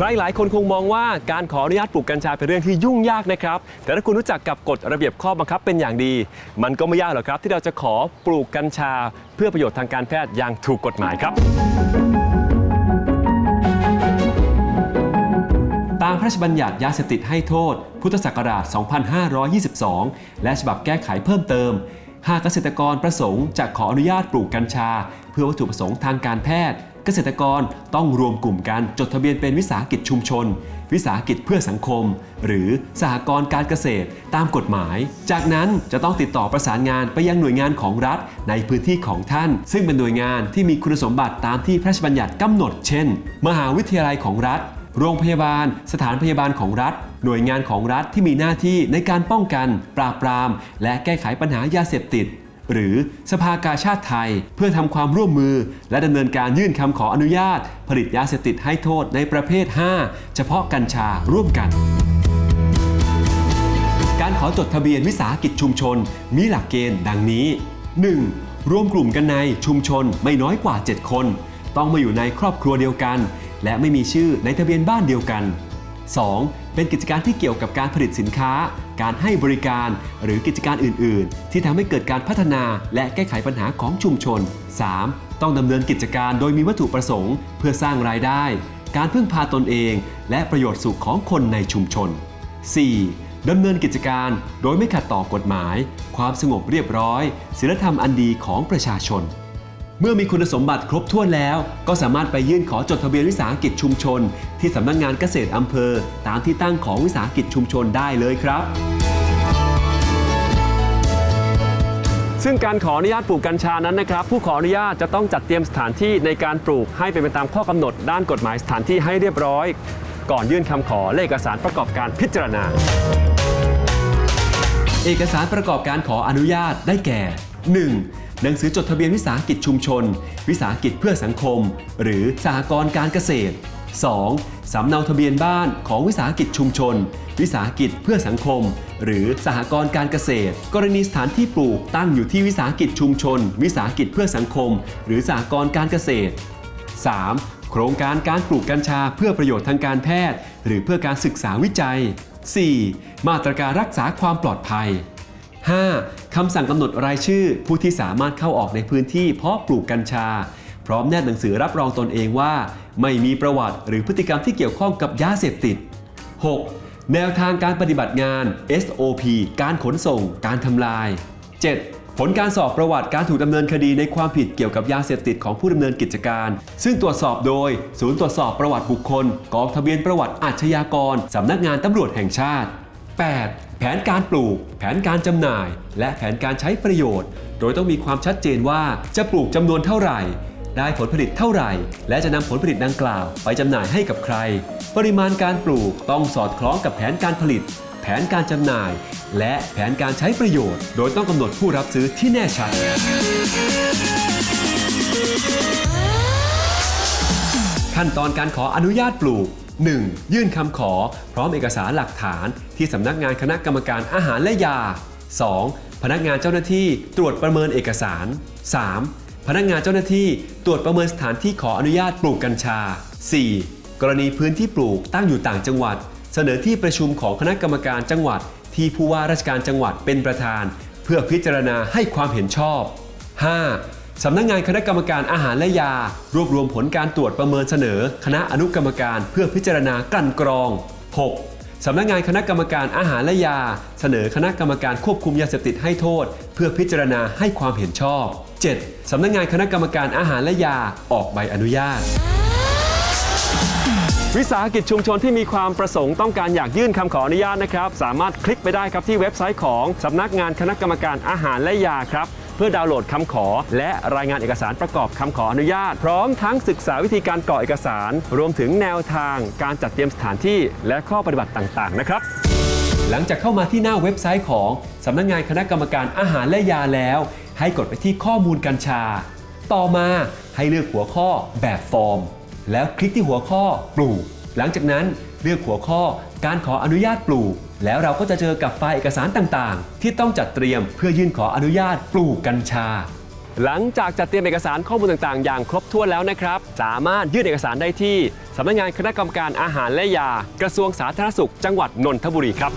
ใครหลายคนคงมองว่าการขออนุญาตปลูกกัญชาเป็นเรื่องที่ยุ่งยากนะครับ แต่ถ้าคุณรู้จักกับกฎระเบียบข้อบังคับเป็นอย่างดี มันก็ไม่ยากหรอกครับ ที่เราจะขอปลูกกัญชา เพื่อประโยชน์ทางการแพทย์อย่างถูกกฎหมายครับ ตามพระราชบัญญัติยาเสพติดให้โทษ พุทธศักราช 2522 และฉบับแก้ไขเพิ่มเติม หากเกษตรกรประสงค์จะขออนุญาตปลูกกัญชา เพื่อวัตถุประสงค์ทางการแพทย์ เกษตรกรต้องรวมกลุ่มกันจดทะเบียนเป็นวิสาหกิจชุมชน วิสาหกิจเพื่อสังคม หรือสหกรณ์การเกษตรตามกฎหมาย จากนั้นจะต้องติดต่อประสานงานไปยังหน่วยงานของรัฐในพื้นที่ของท่าน ซึ่งเป็นหน่วยงานที่มีคุณสมบัติตามที่พระราชบัญญัติกำหนด เช่น มหาวิทยาลัยของรัฐโรงพยาบาล สถานพยาบาลของรัฐ หน่วยงานของรัฐที่มีหน้าที่ในการป้องกัน ปราบปราม และแก้ไขปัญหายาเสพติด หรือสภากาชาติไทยเพื่อทำความร่วมมือ และดำเนินการยื่นคำขออนุญาต ผลิตยาเสพติดให้โทษในประเภท 5 เฉพาะกัญชาร่วมกันการขอจดทะเบียนวิสาหกิจชุมชน มีหลักเกณฑ์ดังนี้ 1. รวมกลุ่มกันในชุมชนไม่น้อยกว่า 7 คน ต้องมาอยู่ในครอบครัวเดียวกัน และไม่มีชื่อในทะเบียนบ้านเดียวกัน 2. เป็นกิจการที่เกี่ยวกับการผลิตสินค้า การให้บริการ หรือกิจการอื่น ๆ ที่ทำให้เกิดการพัฒนาและแก้ไขปัญหาของชุมชน 3. ต้องดำเนินกิจการโดยมีวัตถุประสงค์ เพื่อสร้างรายได้ การพึ่งพาตนเอง และประโยชน์สุขของคนในชุมชน 4. ดำเนินกิจการโดยไม่ขัดต่อกฎหมาย ความสงบเรียบร้อย ศีลธรรมอันดีของประชาชน เมื่อมีคุณสมบัติครบถ้วนแล้ว ก็สามารถไปยื่นขอจดทะเบียนวิสาหกิจชุมชน ที่สำนักงานเกษตรอำเภอ ตามที่ตั้งของวิสาหกิจชุมชนได้เลยครับ ซึ่งการขออนุญาตปลูกกัญชานั้นนะครับ ผู้ขออนุญาตจะต้องจัดเตรียมสถานที่ในการปลูกให้เป็นไปตามข้อกำหนดด้านกฎหมายสถานที่ให้เรียบร้อย ก่อนยื่นคำขอและเอกสารประกอบการพิจารณา เอกสารประกอบการขออนุญาตได้แก่ 1. หนังสือจดทะเบียนวิสาหกิจชุมชน วิสาหกิจเพื่อสังคม หรือสหกรณ์การเกษตร 2. สำเนาทะเบียนบ้านของวิสาหกิจชุมชน วิสาหกิจเพื่อสังคม หรือสหกรณ์การเกษตร กรณีสถานที่ปลูกตั้งอยู่ที่วิสาหกิจชุมชน วิสาหกิจเพื่อสังคม หรือสหกรณ์การเกษตร 3. โครงการการปลูกกัญชาเพื่อประโยชน์ทางการแพทย์ หรือเพื่อการศึกษาวิจัย 4. มาตรการรักษาความปลอดภัย 5. คำสั่งกำหนดรายชื่อ ผู้ที่สามารถเข้าออกในพื้นที่เพาะปลูกกัญชา พร้อมแนบหนังสือรับรองตนเองว่า ไม่มีประวัติหรือพฤติกรรมที่เกี่ยวข้องกับยาเสพติด 6. แนวทางการปฏิบัติงาน SOP การขนส่ง การทำลาย 7. ผลการสอบประวัติการถูกดำเนินคดีในความผิดเกี่ยวกับยาเสพติดของผู้ดำเนินกิจการ ซึ่งตรวจสอบโดย ศูนย์ตรวจสอบประวัติบุคคล กองทะเบียนประวัติอาชญากรสำนักงานตำรวจแห่งชาติ 8. แผนการปลูก แผนการจำหน่าย และแผนการใช้ประโยชน์ โดยต้องมีความชัดเจนว่าจะปลูกจำนวนเท่าไหร่ ได้ผลผลิตเท่าไหร่ และจะนำผลผลิตดังกล่าว ไปจำหน่ายให้กับใคร ปริมาณการปลูกต้องสอดคล้องกับแผนการผลิต แผนการจำหน่าย และแผนการใช้ประโยชน์ โดยต้องกำหนดผู้รับซื้อที่แน่ชัดขั้นตอนการขออนุญาตปลูก 1. ยื่นคำขอ พร้อมเอกสารหลักฐาน ที่สำนักงานคณะกรรมการอาหารและยา 2. พนักงานเจ้าหน้าที่ตรวจประเมินเอกสาร 3. พนักงานเจ้าหน้าที่ตรวจประเมินสถานที่ขออนุญาตปลูกกัญชา 4. กรณีพื้นที่ปลูกตั้งอยู่ต่างจังหวัด เสนอที่ประชุมของคณะกรรมการจังหวัด ที่ผู้ว่าราชการจังหวัดเป็นประธาน เพื่อพิจารณาให้ความเห็นชอบ 5. สำนักงานคณะกรรมการอาหารและยา รวบรวมผลการตรวจประเมินเสนอ คณะอนุกรรมการเพื่อพิจารณากลั่นกรอง 6. สำนักงานคณะกรรมการอาหารและยา เสนอคณะกรรมการควบคุมยาเสพติดให้โทษ เพื่อพิจารณาให้ความเห็นชอบ 7. สำนักงานคณะกรรมการอาหารและยาออกใบอนุญาตวิสาหกิจชุมชนที่มีความประสงค์ต้องการอยากยื่นคำขออนุญาตนะครับ สามารถคลิกไปได้ครับที่เว็บไซต์ของสำนักงานคณะกรรมการอาหารและยาครับ เพื่อดาวน์โหลดคำขอ และรายงานเอกสารประกอบคำขออนุญาต พร้อมทั้งศึกษาวิธีการกรอกเอกสาร รวมถึงแนวทางการจัดเตรียมสถานที่และข้อปฏิบัติต่างๆ นะครับ หลังจากเข้ามาที่หน้าเว็บไซต์ของสำนักงานคณะกรรมการอาหารและยาแล้ว ให้กดไปที่ข้อมูลกัญชา ต่อมาให้เลือกหัวข้อแบบฟอร์ม แล้วคลิกที่หัวข้อปลูก หลังจากนั้นเลือกหัวข้อการขออนุญาตปลูก แล้วเราก็จะเจอกับไฟล์เอกสารต่างๆ ที่ต้องจัดเตรียมเพื่อยื่นขออนุญาตปลูกกัญชา หลังจากจัดเตรียมเอกสารข้อมูลต่างๆ อย่างครบถ้วนแล้วนะครับ สามารถยื่นเอกสารได้ที่สำนักงานคณะกรรมการอาหารและยา กระทรวงสาธารณสุข จังหวัดนนทบุรีครับ